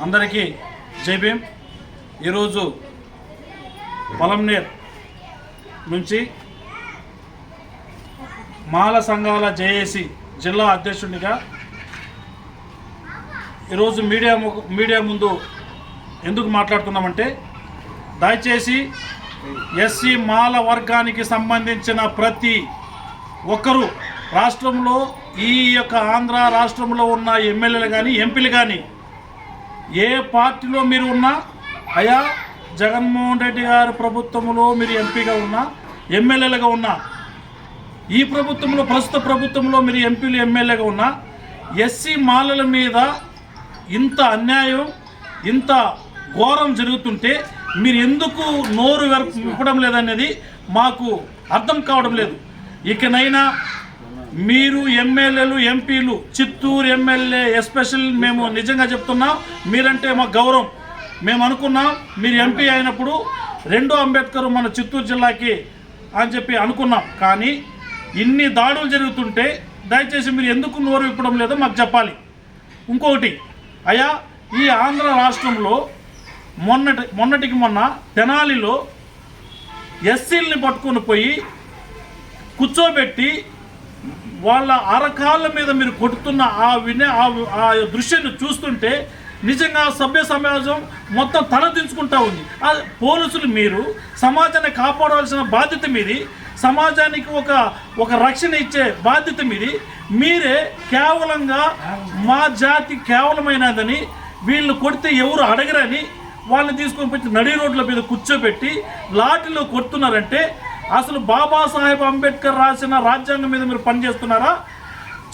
అందరికీ జై భీమ్. ఈరోజు పొలంనేర్ నుంచి మాల సంఘాల జేఏసి జిల్లా అధ్యక్షుడిగా ఈరోజు మీడియా మీడియా ముందు ఎందుకు మాట్లాడుతున్నామంటే దయచేసి ఎస్సీ మాల వర్గానికి సంబంధించిన ప్రతి ఒక్కరూ రాష్ట్రంలో ఈ యొక్క ఆంధ్ర రాష్ట్రంలో ఉన్న ఎమ్మెల్యేలు కానీ ఎంపీలు కానీ ఏ పార్టీలో మీరు ఉన్నా అయా జగన్మోహన్ రెడ్డి గారి ప్రభుత్వంలో మీరు ఎంపీగా ఉన్నా ఎమ్మెల్యేలుగా ఉన్నా ఈ ప్రభుత్వంలో ప్రస్తుత ప్రభుత్వంలో మీరు ఎంపీలు ఎమ్మెల్యేగా ఉన్నా ఎస్సీ మాలల మీద ఇంత అన్యాయం ఇంత ఘోరం జరుగుతుంటే మీరు ఎందుకు నోరు వెర- విప్పడం లేదనేది మాకు అర్థం కావడం లేదు. ఇకనైనా మీరు ఎమ్మెల్యేలు ఎంపీలు చిత్తూరు ఎమ్మెల్యే ఎస్పెషల్ మేము నిజంగా చెప్తున్నాం. మీరంటే మా గౌరవం. మేము అనుకున్నాం మీరు ఎంపీ అయినప్పుడు రెండో అంబేద్కర్ మన చిత్తూరు జిల్లాకి అని చెప్పి అనుకున్నాం. కానీ ఇన్ని దాడులు జరుగుతుంటే దయచేసి మీరు ఎందుకు నోరు ఇప్పడం లేదో మాకు చెప్పాలి. ఇంకొకటి అయ్యా ఈ ఆంధ్ర రాష్ట్రంలో మొన్నటి మొన్నటికి మొన్న తెనాలిలో ఎస్సీల్ని పట్టుకొని పోయి కూర్చోబెట్టి వాళ్ళ అరకాళ్ళ మీద మీరు కొడుతున్న ఆ వినే ఆ దృశ్యాన్ని చూస్తుంటే నిజంగా సభ్య సమాజం మొత్తం తలదించుకుంటా ఉంది. ఆ పోలీసులు మీరు సమాజాన్ని కాపాడవలసిన బాధ్యత మీది సమాజానికి ఒక ఒక రక్షణ ఇచ్చే బాధ్యత మీది. మీరే కేవలంగా మా జాతి కేవలమైనదని వీళ్ళు కొడితే ఎవరు అడగరని వాళ్ళని తీసుకొని పెట్టి నడి రోడ్ల మీద కూర్చోబెట్టి లాఠీలో కొడుతున్నారంటే అసలు బాబాసాహెబ్ అంబేద్కర్ రాసిన రాజ్యాంగం మీద మీరు పనిచేస్తున్నారా?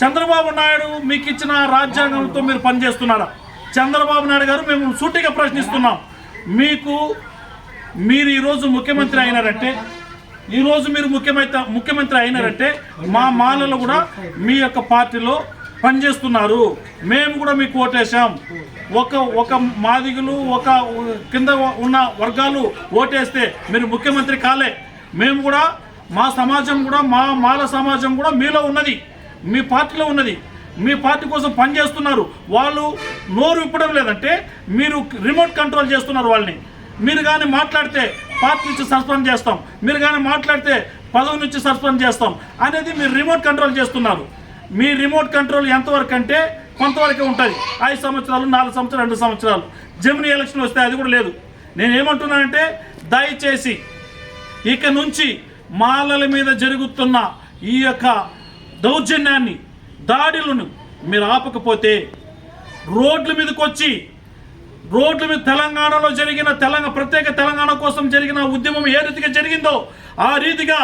చంద్రబాబు నాయుడు మీకు ఇచ్చిన రాజ్యాంగంతో మీరు పనిచేస్తున్నారా? చంద్రబాబు నాయుడు గారు మేము సూటిగా ప్రశ్నిస్తున్నాం. మీకు మీరు ఈరోజు ముఖ్యమంత్రి అయినారంటే ఈరోజు మీరు ముఖ్యమంత్రి ముఖ్యమంత్రి అయినారంటే మా మాలలు కూడా మీ యొక్క పార్టీలో పనిచేస్తున్నారు. మేము కూడా మీకు ఓటేసాం ఒక ఒక మాదిగులు ఒక కింద ఉన్న వర్గాలు ఓటేస్తే మీరు ముఖ్యమంత్రి కాలే. మేము కూడా మా సమాజం కూడా మా మాల సమాజం కూడా మీలో ఉన్నది. మీ పార్టీలో ఉన్నది. మీ పార్టీ కోసం పనిచేస్తున్నారు వాళ్ళు నోరు ఇప్పడం లేదంటే మీరు రిమోట్ కంట్రోల్ చేస్తున్నారు వాళ్ళని. మీరు కానీ మాట్లాడితే పార్టీ నుంచి సస్పెండ్ చేస్తాం. మీరు కానీ మాట్లాడితే పదవి నుంచి సస్పెండ్ చేస్తాం అనేది మీరు రిమోట్ కంట్రోల్ చేస్తున్నారు. మీ రిమోట్ కంట్రోల్ ఎంతవరకు అంటే కొంతవరకే ఉంటుంది. ఐదు సంవత్సరాలు నాలుగు సంవత్సరాలు రెండు సంవత్సరాలు. జమినీ ఎలక్షన్ వస్తే అది కూడా లేదు. నేను ఏమంటున్నానంటే దయచేసి ఇక నుంచి మాలల మీద జరుగుతున్న ఈ యొక్క దౌర్జన్యాన్ని దాడులను మీరు ఆపకపోతే రోడ్ల మీదకి వచ్చి రోడ్ల మీద తెలంగాణలో జరిగిన తెలంగాణ ప్రత్యేక తెలంగాణ కోసం జరిగిన ఉద్యమం ఏ రీతిగా జరిగిందో ఆ రీతిగా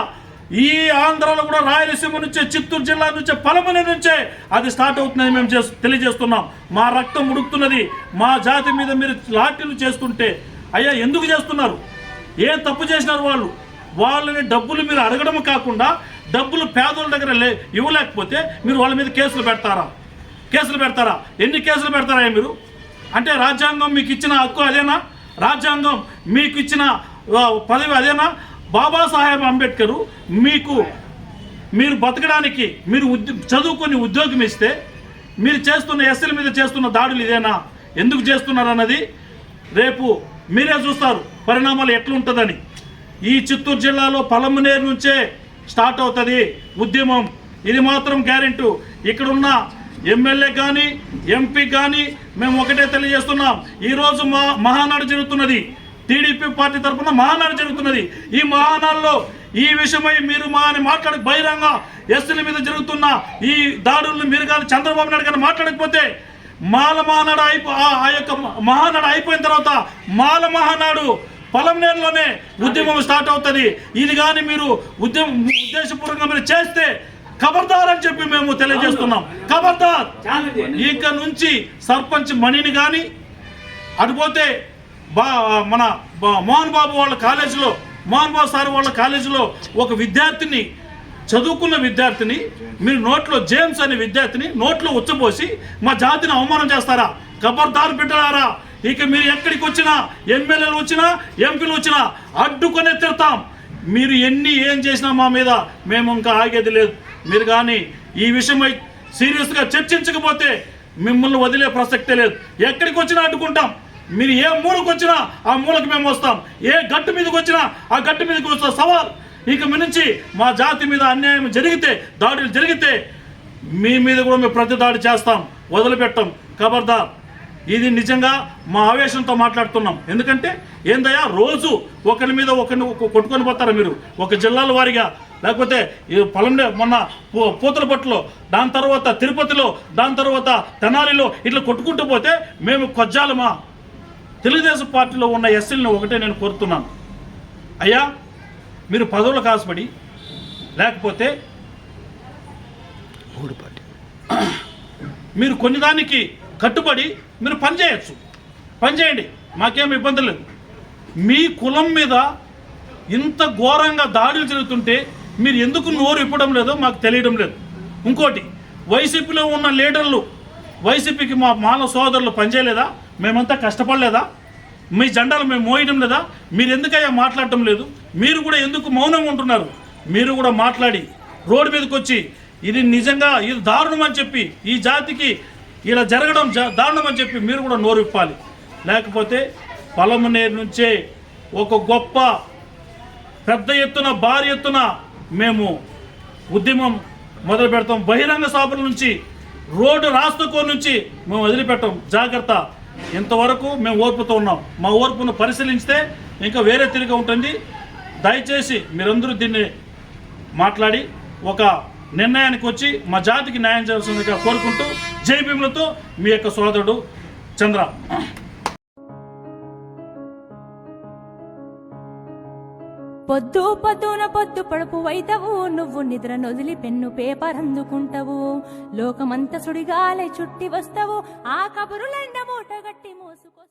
ఈ ఆంధ్రాలో కూడా రాయలసీమ నుంచే చిత్తూరు జిల్లా నుంచే పలమని నుంచే అది స్టార్ట్ అవుతుందని మేము చేస్ తెలియజేస్తున్నాం. మా రక్తం ఉడుకుతున్నది మా జాతి మీద మీరు లాఠీలు చేస్తుంటే అయ్యా ఎందుకు చేస్తున్నారు? ఏం తప్పు చేసినారు వాళ్ళు? వాళ్ళని డబ్బులు మీరు అడగడం కాకుండా డబ్బులు పేదల దగ్గర లే ఇవ్వలేకపోతే మీరు వాళ్ళ మీద కేసులు పెడతారా? కేసులు పెడతారా? ఎన్ని కేసులు పెడతారా మీరు? అంటే రాజ్యాంగం మీకు ఇచ్చిన హక్కు అదేనా? రాజ్యాంగం మీకు ఇచ్చిన పదవి అదేనా? బాబాసాహెబ్ అంబేద్కర్ మీకు మీరు బతకడానికి మీరు చదువుకొని ఉద్యోగం ఇస్తే మీరు చేస్తున్న ఎస్ఎల్ మీద చేస్తున్న దాడులు ఇదేనా? ఎందుకు చేస్తున్నారు అన్నది రేపు మీరే చూస్తారు. పరిణామాలు ఎట్లుంటుందని. ఈ చిత్తూరు జిల్లాలో పలమనేరు నుంచే స్టార్ట్ అవుతుంది ఉద్యమం. ఇది మాత్రం గ్యారెంటీ. ఇక్కడున్న ఎమ్మెల్యే కానీ ఎంపీ కానీ మేము ఒకటే తెలియజేస్తున్నాం. ఈరోజు మా మహానాడు జరుగుతున్నది. టీడీపీ పార్టీ తరఫున మహానాడు జరుగుతున్నది. ఈ మహానాడులో ఈ విషయమై మీరు మా అని మాట్లాడ బహిరంగ ఎస్సీల మీద జరుగుతున్న ఈ దాడులను మీరు కానీ చంద్రబాబు నాయుడు కానీ మాట్లాడకపోతే మాల మహానాడు అయిపో ఆ యొక్క మహానాడు అయిపోయిన తర్వాత మాల మహానాడు పొలంనేరులోనే ఉద్యమం స్టార్ట్ అవుతుంది. ఇది కానీ మీరు ఉద్యమం ఉద్దేశపూర్వకంగా మీరు చేస్తే ఖబర్దార్ అని చెప్పి మేము తెలియజేస్తున్నాం. ఖబర్దార్ ఇక నుంచి సర్పంచ్ మణిని కానీ అటుపోతే బా మన మోహన్ బాబు వాళ్ళ కాలేజీలో మోహన్ బాబు సార్ వాళ్ళ కాలేజీలో ఒక విద్యార్థిని చదువుకున్న విద్యార్థిని మీరు నోట్లో జేమ్స్ అనే విద్యార్థిని నోట్లో ఉచ్చబోసి మా జాతిని అవమానం చేస్తారా? ఖబర్దారు పెట్టారా ఇక మీరు ఎక్కడికి వచ్చినా ఎమ్మెల్యేలు వచ్చినా ఎంపీలు వచ్చినా అడ్డుకొనే తిడతాం. మీరు ఎన్ని ఏం చేసినా మా మీద మేము ఇంకా ఆగేది లేదు. మీరు కానీ ఈ విషయమై సీరియస్గా చర్చించకపోతే మిమ్మల్ని వదిలే ప్రసక్తే లేదు. ఎక్కడికి వచ్చినా అడ్డుకుంటాం. మీరు ఏ మూలకు వచ్చినా ఆ మూలకు మేము వస్తాం. ఏ గట్టు మీదకి వచ్చినా ఆ గట్టు మీదకి వస్తాం. సవాల్. ఇక మీ నుంచి మా జాతి మీద అన్యాయం జరిగితే దాడులు జరిగితే మీ మీద కూడా మేము ప్రతి దాడి చేస్తాం. వదిలిపెట్టాం. ఖబర్దార్ ఇది నిజంగా మా ఆవేశంతో మాట్లాడుతున్నాం. ఎందుకంటే ఏందయ్యా రోజు ఒకరి మీద ఒకరిని ఒక- కొట్టుకొని పోతారా మీరు? ఒక జిల్లాల వారిగా. లేకపోతే ఈ పొలంలో మొన్న పూతలపట్టులో దాని తర్వాత తిరుపతిలో దాని తర్వాత తెనాలిలో ఇట్లా కొట్టుకుంటూ పోతే మేము కొజ్జాలమా? తెలుగుదేశం పార్టీలో ఉన్న ఎస్సీలను ఒకటే నేను కోరుతున్నాను. అయ్యా మీరు పదవులకు ఆశపడి లేకపోతే మీరు కొన్ని దానికి కట్టుబడి మీరు పని చేయొచ్చు. పని చేయండి. మాకేం ఇబ్బంది లేదు. మీ కులం మీద ఇంత ఘోరంగా దాడులు జరుగుతుంటే మీరు ఎందుకు నోరు ఇప్పడం లేదో మాకు తెలియడం లేదు. ఇంకోటి వైసీపీలో ఉన్న లీడర్లు వైసీపీకి మా మాల సోదరులు పనిచేయలేదా? మేమంతా కష్టపడలేదా? మీ జెండాలు మేము మోయడం లేదా? మీరు ఎందుకయ్యా మాట్లాడటం లేదు? మీరు కూడా ఎందుకు మౌనంగా ఉంటున్నారు? మీరు కూడా మాట్లాడి రోడ్డు మీదకి వచ్చి ఇది నిజంగా ఇది దారుణం అని చెప్పి ఈ జాతికి ఇలా జరగడం దారుణం అని చెప్పి మీరు కూడా నోరిప్పాలి. లేకపోతే పొలమనేరు నుంచే ఒక గొప్ప పెద్ద ఎత్తున భారీ ఎత్తున మేము ఉద్యమం మొదలు పెడతాం. బహిరంగ సభల నుంచి రోడ్డు రాస్తకో నుంచి మేము వదిలిపెట్టాం. జాగ్రత్త. ఇంతవరకు మేము ఓర్పుతో ఉన్నాం. మా ఓర్పును పరిశీలించితే ఇంకా వేరే తిరిగి ఉంటుంది దయచేసి మీరందరూ దీన్ని మాట్లాడి ఒక నిర్ణయానికి వచ్చి మా జాతికి న్యాయం చేయాల్సిందిగా కోరుకుంటూ జై భీములతో మీ యొక్క సోదరుడు చంద్ర. పొద్దు పొద్దున పొద్దు పడుపు వైతవు నువ్వు నిద్ర నొదిలి పెన్ను పేపర్ అందుకుంటావు. లోకమంత సుడిగాలే చుట్టి వస్తావు ఆ కబురులెండ మూట గట్టి మోసుకో